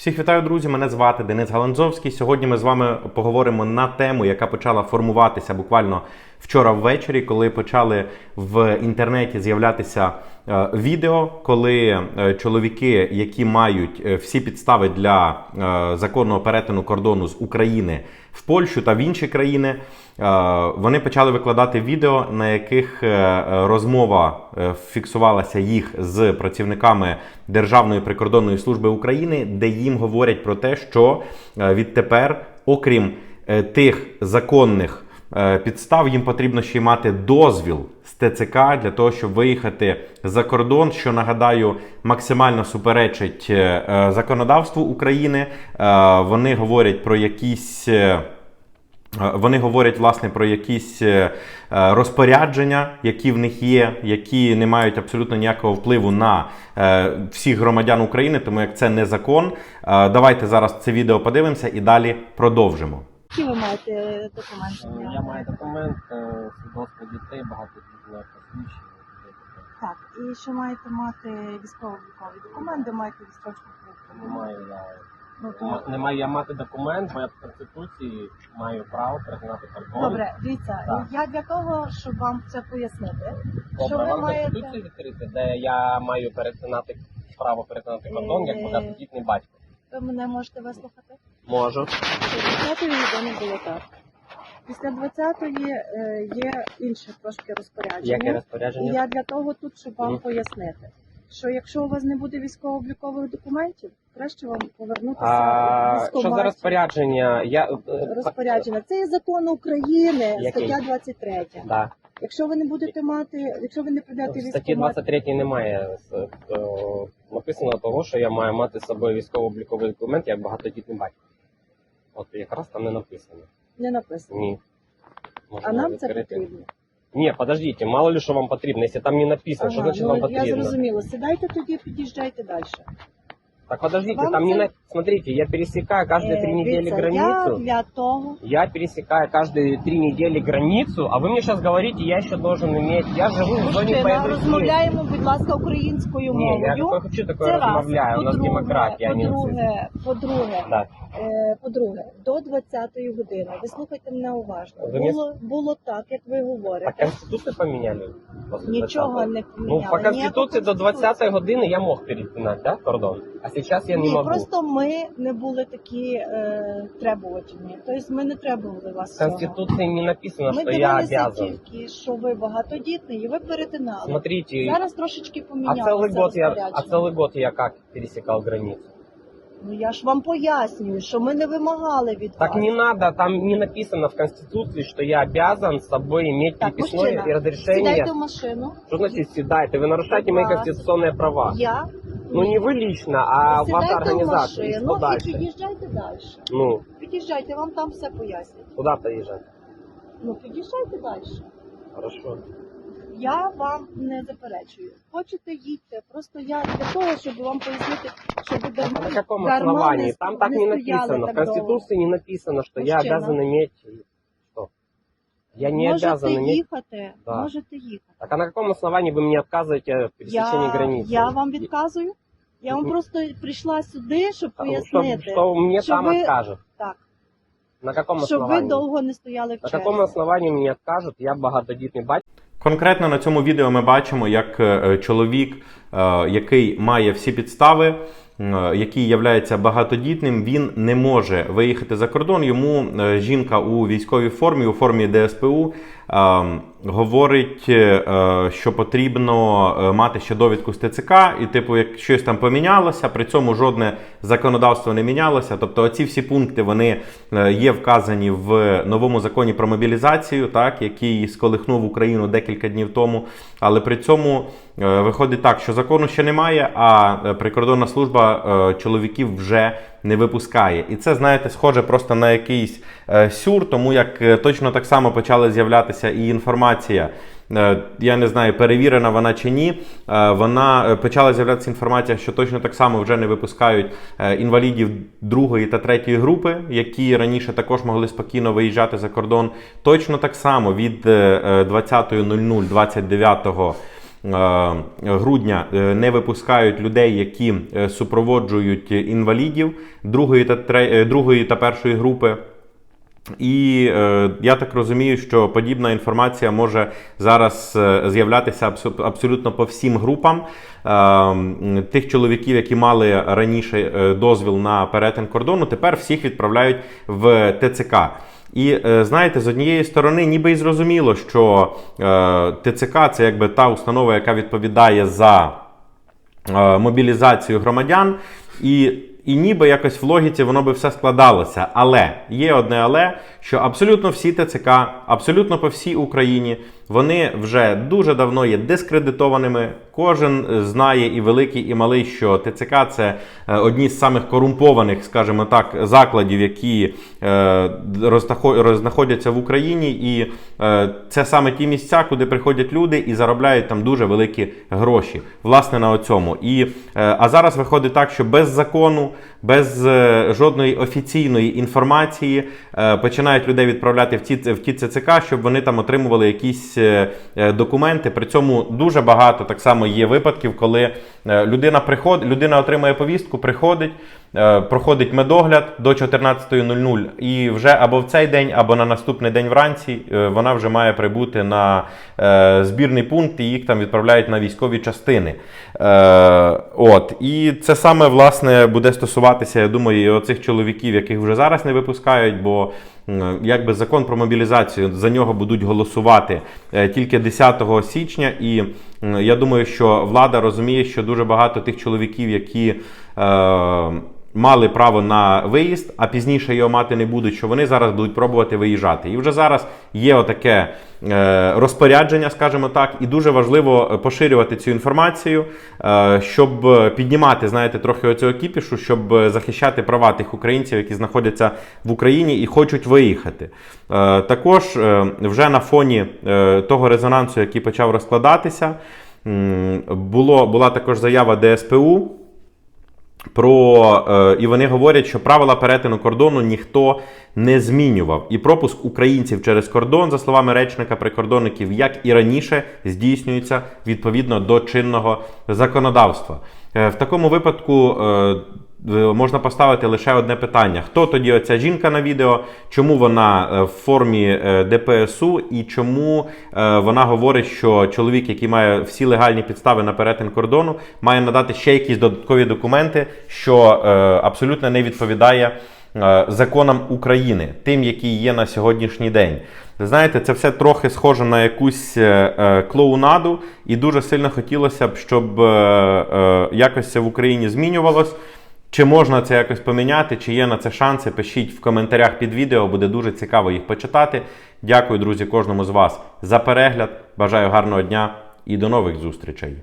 Всіх вітаю, друзі! Мене звати Денис Галанзовський. Сьогодні ми з вами поговоримо на тему, яка почала формуватися буквально вчора ввечері, коли почали в інтернеті з'являтися е, відео, коли е, чоловіки, які мають е, всі підстави для законного перетину кордону з України в Польщу та в інші країни, вони почали викладати відео, на яких розмова фіксувалася їх з працівниками Державної прикордонної служби України, де їм говорять про те, що відтепер, окрім тих законних підстав, їм потрібно ще й мати дозвіл з ТЦК для того, щоб виїхати за кордон, що нагадаю, максимально суперечить е, е, законодавству України. Е, Вони говорять про якісь. е, Е, Вони говорять власне про якісь е, е, розпорядження, які в них є, які не мають абсолютно ніякого впливу на е, всіх громадян України, тому як це не закон. Е, Давайте зараз це відео подивимося і далі продовжимо. Які ви маєте документи? Е, Я маю документ, е, свідоцтво дітей, багато дітей посвідчень. Так, і ще маєте мати військово-облікові документи, маєте відстрочку Не маю я Ну, то... не маю я мати документ, бо я в конституції маю право перетинати кордон. Добре, дивіться, Так. я для того, щоб вам це пояснити, що Добре, ви вам маєте конституцію відкрити, де я маю перетинати право перетинати кордон, як Е. багатодітний батько. Ви мене можете вислухати. Можу. 20-ї ніде не було так. Після 20-ї е, є інше трошки розпорядження. Яке І розпорядження? я для того тут, щоб вам Мгм. пояснити, що якщо у вас не буде військово-облікових документів, краще вам повернутися А, в що за військкомат. розпорядження? Я, е, е, розпорядження. Це є закон України, Який? стаття 23. Да. Якщо ви не будете мати, якщо ви не прийдете В статті військкомат, 23 немає е, написано того, що я маю мати з собою військово-обліковий документ як багатодітний батько. От якраз там не написано. не написано. Ні. Можна А нам це відкрити. потрібно. Ні, подождите, мало ли що вам потрібно. Якщо там не написано, що значить вам ну, я потрібно? зрозуміла. Сідайте тоді, під'їжджайте далі. Так подождите, Вам там не це- на... Смотрите, я пересекаю каждые Е, три недели дивіться, Я границу. для того, Я пересекаю каждые три недели границу, а вы мне сейчас говорите, я еще должен иметь... Я живу в зоне мужчина, боевых розмовляємо, будь ласка, українською Не, я мовою. какое хочу, такое Це раз. размовляю. У нас По-друге, демократия, а не нацизм. по-друге, по-друге, Да. Е, По-друге, до 20-ї години, ви слухайте мене уважно. Ви мені- Було, було так, як ви А говорите. Конституцию поменяли? после Нічого 20-го? не Ну, поміняли. по Конституции ніякої до 20 години я мог перетинать, да, кордон? А сейчас я не Ні, могу. просто ми не були такі е, требувачні. Тобто ми не требували вас. В цього. Конституции не написано, Ми что я дивилися обязан. тільки, що ви багатодітний, і ви перетинали. Смотрите, Зараз трошечки а помінялося целый год я, а розпорядження. целый год я как пересекал границу? Ну я ж вам пояснюю, що ми не вимагали від Так вас. не надо, там не написано в Конституции, что я обязан с собой иметь Так, приписное мужчина, и разрешение. Сідайте в машину. Что значит седайте? Вы нарушаете мои Будь конституционные права. Я Ну не вы лично, а ваша сідайте в организация. Машину і дальше? під'їжджайте далі. Ну, Під'їжджайте, вам там все пояснять. куда поезжать? Ну під'їжджайте далі. Хорошо. Я вам не заперечую. Хочете їдьте. Просто я для того, щоб вам пояснити, щоб ви А дарма, на каком дарма основании? Там так не стояли написано. В так довго. Конституции не написано, что я Мужчина. обязан иметь... Что? Я не можете обязан иметь... їхати, Да. можете їхати. Так а на каком основании вы мне отказываете в пересечении Я, границы? я вам відказую. Я вам Ну, просто прийшла сюди, щоб А, Что, пояснити, что мне Что там вы- откажут? так, На каком щоб ви основании? довго не стояли в На черзі. каком основании мне откажут? Я багатодітний батько. Конкретно на цьому відео ми бачимо, як е, чоловік, е, який має всі підстави, е, який являється багатодітним, він не може виїхати за кордон. Йому е, жінка у військовій формі, у формі ДСПУ, е, говорить, е, що потрібно е, мати ще довідку з ТЦК, і, типу, як щось там помінялося, при цьому жодне законодавство не мінялося. Тобто, оці всі пункти вони е, є вказані в новому законі про мобілізацію, так, який сколихнув Україну декілька днів тому. Але при цьому е, виходить так, що закону ще немає, а е, прикордонна служба е, чоловіків вже не випускає. І це, знаєте, схоже просто на якийсь е, сюр, тому як е, точно так само почала з'являтися і інформація. е, Я не знаю, перевірена вона чи ні. е, Вона е, почала з'являтися інформація, що точно так само вже не випускають інвалідів другої та третьої групи, які раніше також могли спокійно виїжджати за кордон. Точно так само від е, е, 20.00 29 е, грудня не випускають людей, які супроводжують інвалідів другої та другої та першої групи. І е, я так розумію, що подібна інформація може зараз е, з'являтися абсо- абсолютно по всім групам е, тих чоловіків, які мали раніше е, дозвіл на перетин кордону, тепер всіх відправляють в ТЦК. І е, знаєте, з однієї сторони, ніби і зрозуміло, що е, ТЦК це якби та установа, яка відповідає за е, мобілізацію громадян, і, і ніби якось в логіці воно би все складалося. Але є одне але, що абсолютно всі ТЦК, абсолютно по всій Україні, вони вже дуже давно є дискредитованими. Кожен е, знає і великий, і малий, що ТЦК це е, одні з самих корумпованих, скажімо так, закладів, які е, рознаходяться в Україні, і це саме ті місця, куди приходять люди і заробляють там дуже великі гроші. Власне на цьому. І, а зараз виходить так, що без закону, без е, жодної офіційної інформації е, починають людей відправляти в ті, в ті ЦЦК, щоб вони там отримували якісь е, документи. При цьому дуже багато так само є випадків, коли людина приходить, людина отримує повістку, приходить. Проходить медогляд до 14.00 і вже або в цей день, або на наступний день вранці вона вже має прибути на збірний пункт і їх там відправляють на військові частини. От. І це саме власне буде стосуватися, я думаю, і оцих чоловіків, яких вже зараз не випускають, бо якби закон про мобілізацію за нього будуть голосувати е, тільки 10 січня. І я думаю, що влада розуміє, що дуже багато тих чоловіків, які. Е, Мали право на виїзд, а пізніше його мати не будуть, що вони зараз будуть пробувати виїжджати. І вже зараз є отаке е, розпорядження, скажімо так, і дуже важливо поширювати цю інформацію, е, щоб піднімати, знаєте, трохи оцього кіпішу, щоб захищати права тих українців, які знаходяться в Україні і хочуть виїхати. Е, також е, вже на фоні е, того резонансу, який почав розкладатися, було, була також заява ДСПУ. Про е, і вони говорять, що правила перетину кордону ніхто не змінював. І пропуск українців через кордон, за словами речника прикордонників, як і раніше, здійснюється відповідно до чинного законодавства. Е, в такому випадку. Е, Можна поставити лише одне питання: хто тоді оця жінка на відео, чому вона е, в формі е, ДПСУ, і чому вона говорить, що чоловік, який має всі легальні підстави на перетин кордону, має надати ще якісь додаткові документи, що абсолютно не відповідає законам України, тим, які є на сьогоднішній день. Знаєте, це все трохи схоже на якусь клоунаду, і дуже сильно хотілося б, щоб якось це в Україні змінювалось. Чи можна це якось поміняти, чи є на це шанси? Пишіть в коментарях під відео, буде дуже цікаво їх почитати. Дякую, друзі, кожному з вас за перегляд. Бажаю гарного дня і до нових зустрічей.